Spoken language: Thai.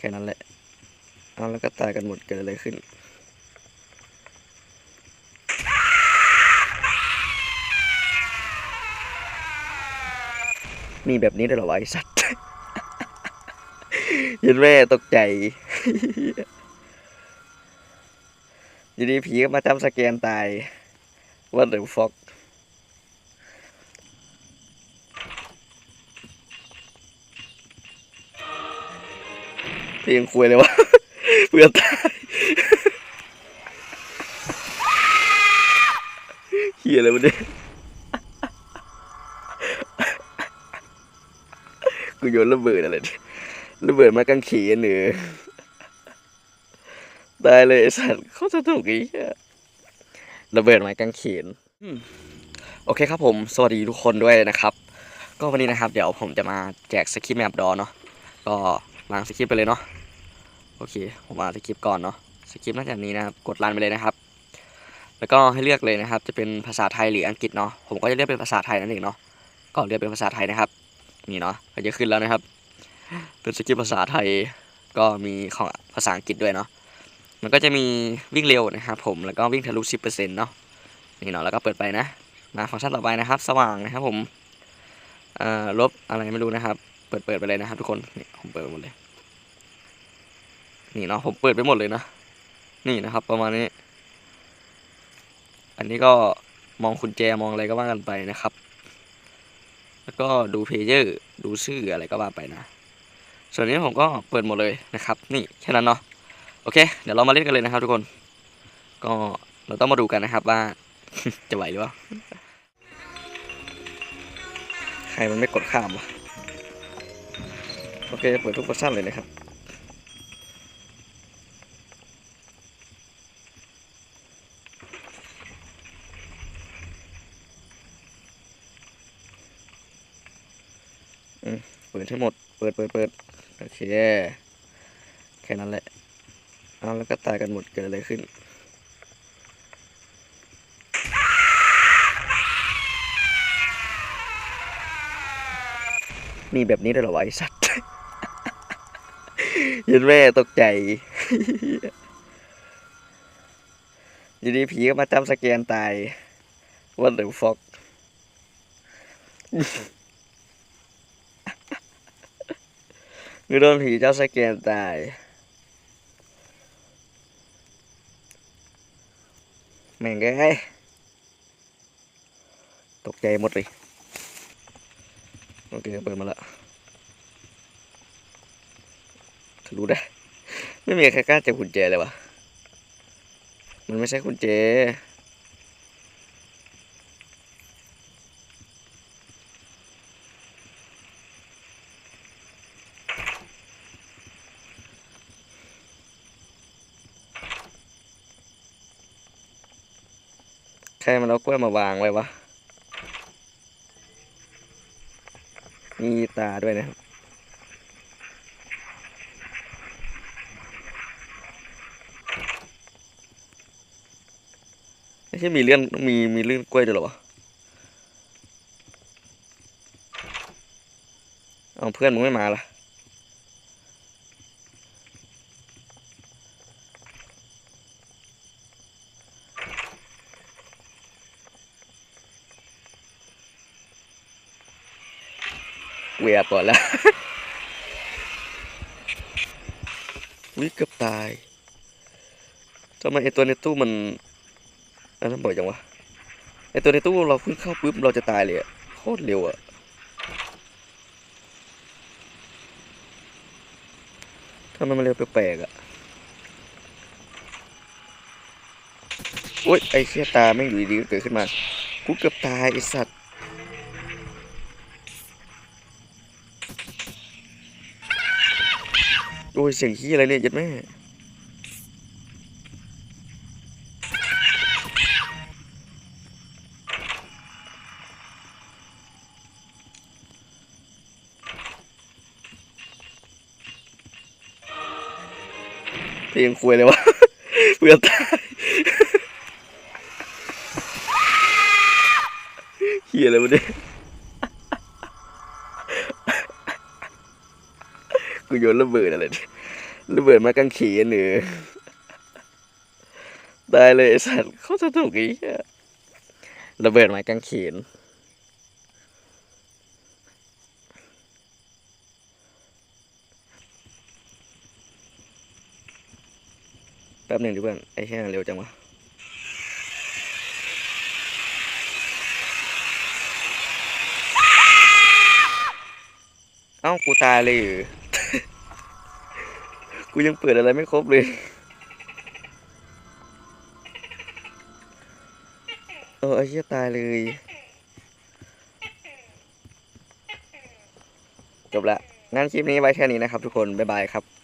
แค่นั้นแหละ เอาแล้วก็ตายกันหมดเกิดอะไรขึ้น มีแบบนี้ได้หรอวะไอสัตว์ยันแม่ตกใจอยู่ดีผีก็มาจำสแกนตาย What the fuck เพลงคุยเลยวะเพื่อนตายเฮียอะไรวะเนี่ยกูโยนระเบิดอะไรเนี่ยระเบิดมากางเขนเหนือตายเลยไอ้สัตว์เขาจะถูกอีกระเบิดไม้กางเขนอืมโอเคครับผม สวัสดีทุกคนด้วยนะครับ ก็วันนี้นะครับ เดี๋ยวผมจะมาแจกสคริปต์แมปดอเนาะก็ล้างสคริปต์ไปเลยเนาะ โอเค ผมมาสคริปต์ก่อนเนาะสคริปต์น่าจะนี้นะครับ กดรันไปเลยนะครับ แล้วก็ให้เลือกเลยนะครับ จะเป็นภาษาไทยหรืออังกฤษเนาะ ผมก็จะเลือกเป็นภาษาไทยนั่นเองเนาะ ก็เลือกเป็นภาษาไทยนะครับ นี่เนาะก็จะขึ้นแล้วนะครับ เป็นสคริปต์ภาษาไทย ก็มีของภาษาอังกฤษด้วยเนาะ มันก็จะมีวิ่งเร็วนะครับผม แล้วก็วิ่งทะลุ 10%เนาะ นี่เนาะ แล้วก็เปิดไปนะ มาฟังก์ชันต่อไปนะครับ สว่างนะครับผม เอ่อ ลบอะไรไม่รู้นะครับ เปิดเปิดไปเลยนะครับ ทุกคนนี่ผมเปิดไปหมดเลย นี่เนาะผมเปิดไปหมดเลยนะ นี่นะครับ ประมาณนี้ อันนี้ก็มองคุณแจมองอะไรก็ว่ากันไปนะครับ แล้วก็ดูเพเยอร์ดูชื่ออะไรก็ว่าไปนะ ส่วนนี้ผมก็เปิดหมดเลยนะครับ นี่แค่นั้นเนาะโอเค เดี๋ยวเรามาเล่นกันเลยนะครับทุกคน ก็เราต้องมาดูกันนะครับว่า จะไหวหรือเปล่าใครมันไม่กดข้ามวะโอเค เปิดทุกเวอร์ชันเลยนะครับ เปิดให้หมด เปิดเปิดเปิดโอเค แค่นั้นแหละ เอาแล้วก็ตายกันหมดเกิดอะไรขึ้น มีแบบนี้ด้วยเหรอวะไอสัตว์ยันแม่ตกใจอยู่ดีผีก็มาจำสแกนตาย What the fuck คือ โดนผีเจ้าสแกนตายแม่งไงตกใจหมดเลยโอเคเปิดมาละทะลุได้ ไม่มีใครกล้าจับกุญแจเลยวะมันไม่ใช่กุญแจ ใครมันเอากล้วยมาวางไว้วะ มีตาด้วยนะครับไม่ใช่มีเลื่อนมีมีเลื่อนกล้วยด้วยเหรอวะเอาเพื่อนมึงไม่มาล่ะ เวียบก่อนแล้ววิเกือบตายทำไมไอตัวในตู้มันอันนั้นบ่อยจังวะไอตัวในตู้เราเพิ่งเข้าปุ๊บเราจะตายเลยอะโคตรเร็วอะทำไมมันเร็วแปลกๆอะโอ๊ยไอเชี่ยตาแม่อยู่ดีๆก็เกิดขึ้นมา กูเกือบตายไอสัตว์ โอ้ยเสียงขี้อะไรเนี่ยยัดแม่เพลงคุยเลยวะเพื่อตายเฮียอะไรวะเนี่ย กูโยนระเบิดอะไรระเบิดมากางเขนหรือได้เลยไอสัตว์เขาจะถูกอีกระเบิดไม้กางเขนแป๊บหนึ่งดิเพื่อนไอ้เหี้ยเร็วจังวะเอ้ากูตายเลยหรอกู ยังเปิดอะไรไม่ครบเลย เออไอ้เหี้ยตายเลย จบละงั้นคลิปนี้ไว้แค่นี้นะครับทุกคน บ๊ายบายครับ